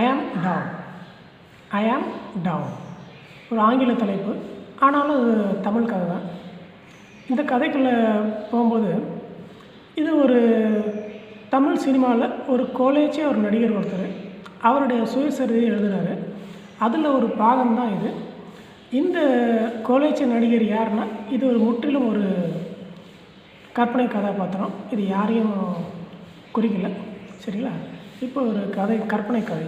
ஐ ஆம் டவுன் ஐ ஆம் டவுன் ஒரு ஆங்கில தலைப்பு. ஆனாலும் அது தமிழ் கதை தான். இந்த கதைக்குள்ளே போகும்போது இது ஒரு தமிழ் சினிமாவில் ஒரு கோலேஜே ஒரு நடிகர் ஒருத்தர். அவருடைய சுயசரிதை எழுதுகிறாரு அதில் ஒரு பாகம் தான் இது. இந்த கோலேஜ் நடிகர் யாருன்னா இது ஒரு முற்றிலும் ஒரு கற்பனை கதாபாத்திரம். இது யாரையும் குறிக்கல. சரிங்களா? இப்போ ஒரு கதை கற்பனை கதை.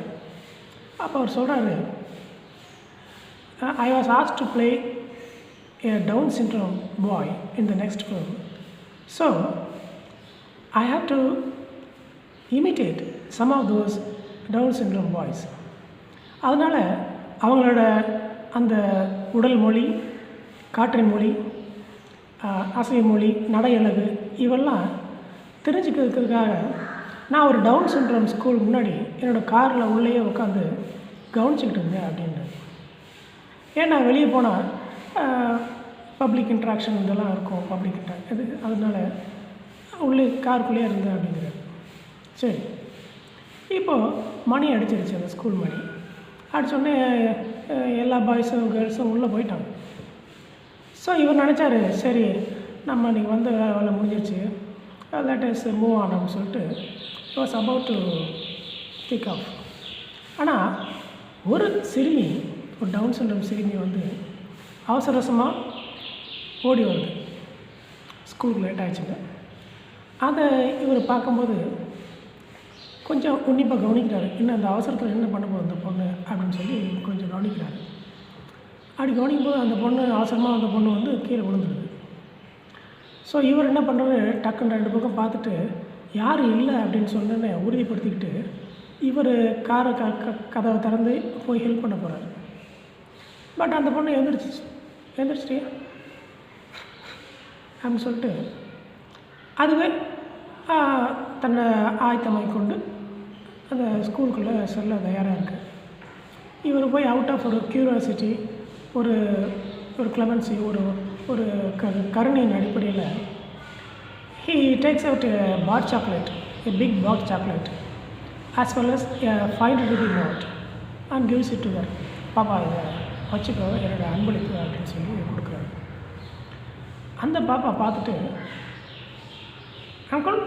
அப்போ அவர் சொல்கிறாரு I was asked to play a Down syndrome boy in the next film so I have to imitate some of those Down syndrome boys அதனால் அவங்களோட அந்த உடல் மொழி காற்றின் மொழி அசைய மொழி நடையளவு இவெல்லாம் தெரிஞ்சுக்கிறதுக்காக நான் ஒரு டவுன் சிண்ட்ரோம் ஸ்கூல் முன்னாடி என்னோடய காரில் உள்ளேயே உட்காந்து கவனிச்சிக்கிட்டு இருந்தேன் அப்படின்னு நான் வெளியே போனால் பப்ளிக் இன்ட்ராக்ஷன் இதெல்லாம் இருக்கும் பப்ளிக் இன்ட்ராக்ட் இது அதனால் உள்ளே காருக்குள்ளேயே இருந்தேன் அப்படிங்கிறது. சரி. இப்போது மணி அடிச்சிருச்சு அந்த ஸ்கூல் மணி. அடிச்சோடனே எல்லா பாய்ஸும் கேர்ள்ஸும் உள்ளே போயிட்டாங்க. ஸோ இவர் நினச்சாரு சரி நம்ம இன்றைக்கி வந்த வேலை முடிஞ்சிருச்சு. லெட் லேட்டஸ்ட் மூவ் ஆன் அப்படின்னு சொல்லிட்டு was about to kick off ஆனால் ஒரு சிறுமி ஒரு டவுன் சிண்ட்ரம் சிறுமி வந்து அவசர அவசரமாக ஓடி வருது. ஸ்கூலுக்கு லேட் ஆயிடுச்சுங்க. அதை இவர் பார்க்கும்போது கொஞ்சம் உன்னிப்பாக கவனிக்கிறாரு. என்ன அந்த அவசரத்தில் என்ன பண்ண போகுது அந்த பொண்ணு அப்படின்னு சொல்லி கொஞ்சம் கவனிக்கிறாரு. அப்படி கவனிக்கும் போது அந்த பொண்ணு அவசரமாக அந்த பொண்ணு வந்து கீழே விழுந்துருது. ஸோ இவர் என்ன பண்ணுறாரு டக்குன்னு ரெண்டு பக்கம் பார்த்துட்டு யார் இல்லை? அப்படின்னு சொன்னோன்னே உறுதிப்படுத்திக்கிட்டு இவர் காரை க க கதவை திறந்து போய் ஹெல்ப் பண்ண போகிறாரு பட் அந்த பொண்ணு எழுந்திரிச்சிச்சு எழுந்திரிச்சிட்டியா அப்படின்னு சொல்லிட்டு அதுவே தன்னை ஆயத்தமாகி கொண்டு அந்த ஸ்கூலுக்குள்ளே செல்ல தயாராக இருக்குது இவர் போய் அவுட் ஆஃப் ஒரு க்யூரியாசிட்டி ஒரு ஒரு கிளமன்சி ஒரு ஒரு க கருணையின் அடிப்படையில் he takes out bar chocolate a big bar chocolate as well as five hundred rupee note and gives it to தர் பாப்பா இதை வச்சுக்கோ என்னோடய அன்பளிப்பு அப்படின்னு சொல்லி கொடுக்குறாரு. அந்த பாப்பா பார்த்துட்டு uncle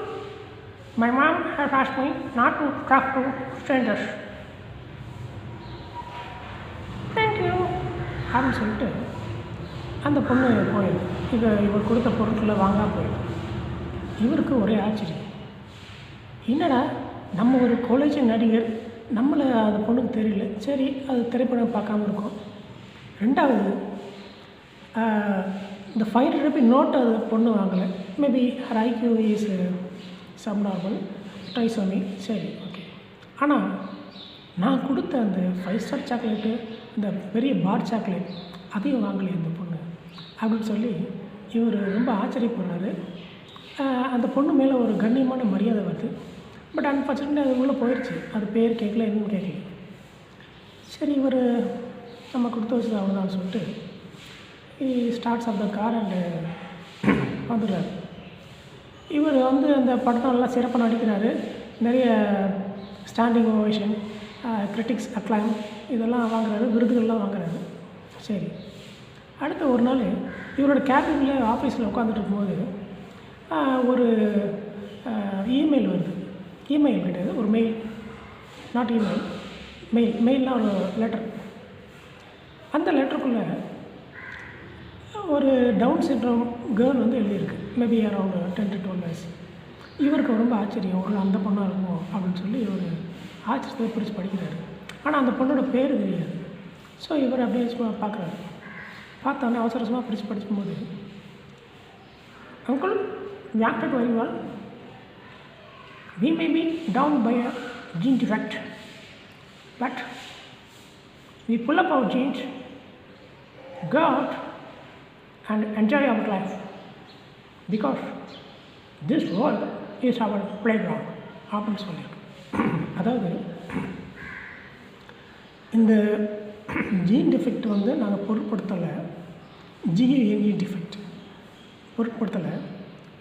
my mom have ask me not to talk to strangers thank you அப்படின்னு சொல்லிட்டு அந்த பொண்ணு போயிடுது இவர் இவர் கொடுத்த பொருட்களை வாங்காம போயிடுது இவருக்கு ஒரே ஆச்சரியம். என்னடா நம்ம ஒரு காலேஜ் நடிகர் நம்மளை அந்த பொண்ணுக்கு தெரியல. சரி அது திரைப்படம் பார்க்காம இருக்கும். ரெண்டாவது இந்த ஃபைவ் ஹண்ட்ரட் ருபி நோட் அது பொண்ணு வாங்கலை. Maybe her IQ is some normal trisomy சரி ஓகே ஆனால் நான் கொடுத்த அந்த ஃபைவ் ஸ்டார் சாக்லேட்டு இந்த பெரிய பார் சாக்லேட் அதையும் வாங்கலை அந்த பொண்ணு. அப்படின்னு சொல்லி இவர் ரொம்ப ஆச்சரியப்படுறாரு. அந்த பொண்ணு மேலே ஒரு கண்ணியமான மரியாதை வருது. பட் அன்ஃபார்ச்சுனேட்லி அது உள்ளே போயிடுச்சு அது பேர் கேட்கல என்னன்னு கேட்கல சரி இவர் நம்ம கொடுத்து வச்சது அவ்வளோதான் சொல்லிட்டு starts off the car and வந்துடுறாரு. இவர் வந்து அந்த படத்தை நல்லா சிறப்பாக நடிக்கிறாரு. நிறைய ஸ்டாண்டிங் ஓவேஷன் கிரிட்டிக்ஸ் அக்லாம் இதெல்லாம் வாங்குறாரு விருதுகள்லாம் வாங்குறாரு. சரி. அடுத்த ஒரு நாள் இவரோட கேபினில் ஆஃபீஸில் உட்காந்துட்டு இருக்கும்போது ஒரு இமெயில் வருது. இமெயில் கிடையாது ஒரு மெயில் நாட் இமெயில் மெயில் மெயில்னால் ஒரு லெட்டர் அந்த லெட்டருக்குள்ளே ஒரு டவுன் சிண்ட்ரோம் கேர்ள் வந்து எழுதியிருக்கு. Maybe around ten to twelve years இவருக்கு ரொம்ப ஆச்சரியம். ஒரு அந்த பொண்ணாக இருக்கும்? அப்படின்னு சொல்லி இவர் ஆச்சரியத்தை பிரித்து படிக்கிறாரு. ஆனால் அந்த பொண்ணோட பேர் தெரியாது. ஸோ இவர் அப்படியே சும்மா பார்க்குறாரு. பார்த்தோன்னே அவசர அவசரமாக பிரித்து படிக்கும்போது uncle we acted very well we may be down by a gene defect but we pull up our genes go out and enjoy our life because this world is our playground அப்படின்னு சொல்லியிருக்கு அதாவது இந்த gene defect வந்து நாங்கள் பொருட்படுத்தலை G A N E defect பொருட்படுத்தலை.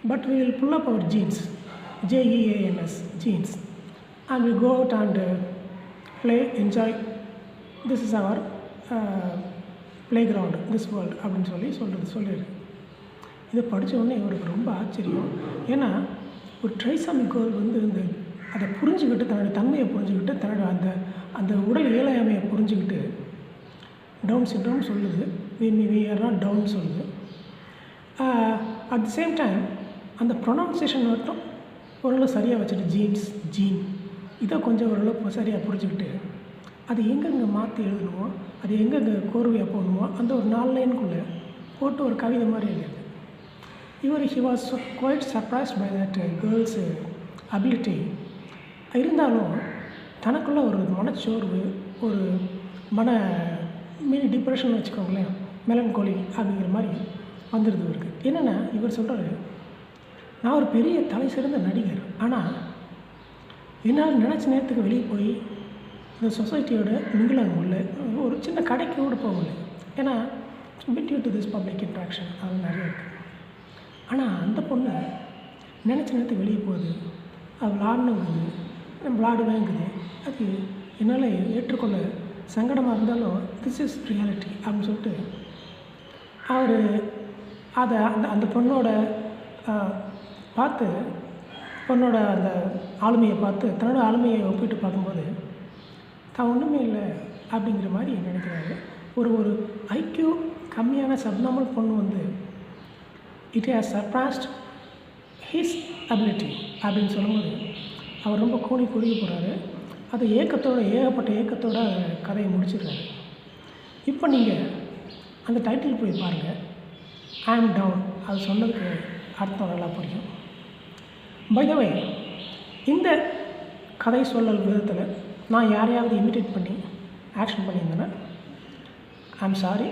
But we will pull up our jeans J E A N S jeans and we go out and play enjoy this is our playground this world அப்படின்னு சொல்லி சொல்கிறது சொல்லியிருக்கு இதை படித்தவொடனே இவருக்கு ரொம்ப ஆச்சரியம். ஏன்னா ஒரு ட்ரைசாமி கேர்ள் வந்து இந்த அதை புரிஞ்சுக்கிட்டு தன்னுடைய தன்மையை புரிஞ்சுக்கிட்டு தன்னோட அந்த அந்த உடல் ஏழையாமையை புரிஞ்சுக்கிட்டு டவுன் சிண்ட்ரோம் சொல்லுது. We we are not down சொல்லுது. அட் தி சேம் டைம் அந்த ப்ரொனவுன்சியேஷன் மட்டும் ஓரளவு சரியாக வச்சுட்டு ஜீன்ஸ் ஜீன் இதை கொஞ்சம் ஓரளவு சரியாக புரிஞ்சுக்கிட்டு அது எங்கெங்கே மாற்றி எழுதணுமோ அது எங்கெங்கே கோர்வையாக போடணுமோ அந்த ஒரு நாலு லைனுக்குள்ளே போட்டு ஒரு கவிதை மாதிரி எழுதியது இவர் he was quite surprised by that girl's ability இருந்தாலும் தனக்குள்ளே ஒரு மனச்சோர்வு ஒரு மன மீன் டிப்ரெஷன் வச்சுக்கோங்களேன் மெலன்கோலி அப்படிங்கிற மாதிரி வந்துடுது இவருக்கு. என்னென்னா இவர் சொல்கிறாரு நான் ஒரு பெரிய தலை சிறந்த நடிகர் ஆனால் என்னால் நினச்ச நேரத்துக்கு வெளியே போய் இந்த சொசைட்டியோட மிங்கிள் ஆக முடியல ஒரு சின்ன கடைக்கு கூட போக முடியல. ஏன்னா due to this public interaction அது நிறைய இருக்குது ஆனால் அந்த பொண்ணு நினச்ச நேரத்துக்கு வெளியே போகுது அது விளாடணுங்குது விளாடுவேங்குது அது என்னால் ஏற்றுக்கொள்ள சங்கடமாக இருந்தாலும் திஸ் இஸ் ரியாலிட்டி அப்படின்னு சொல்லிட்டு அவர் அதை அந்த அந்த பொண்ணோட பார்த்து பொண்ணோட அந்த ஆளுமையை பார்த்து தன்னோட ஆளுமையை ஒப்பிட்டு பார்க்கும்போது தான் ஒன்றுமே இல்லை அப்படிங்கிற மாதிரி நினைக்கிறாரு. ஒரு ஒரு ஐக்யூ கம்மியான சப்நாமல் பொண்ணு வந்து it has surprised his ability அப்படின்னு சொல்லும்போது அவர் ரொம்ப கூணி குறுகி போகிறாரு அது ஏக்கத்தோட ஏகப்பட்ட ஏக்கத்தோட கதையை முடிச்சிடுறாரு. இப்போ நீங்கள் அந்த டைட்டில் போய் பாருங்கள் ஐ ஆம் டவுன் அது சொன்னதுக்கு அர்த்தம் நல்லா புரியும். பை த இந்த கதை சொல்லல் விதத்தில் நான் யாரையாவது இமிட்டேட் பண்ணி ஆக்ஷன் பண்ணியிருந்தேன்னா ஐ ஆம் சாரி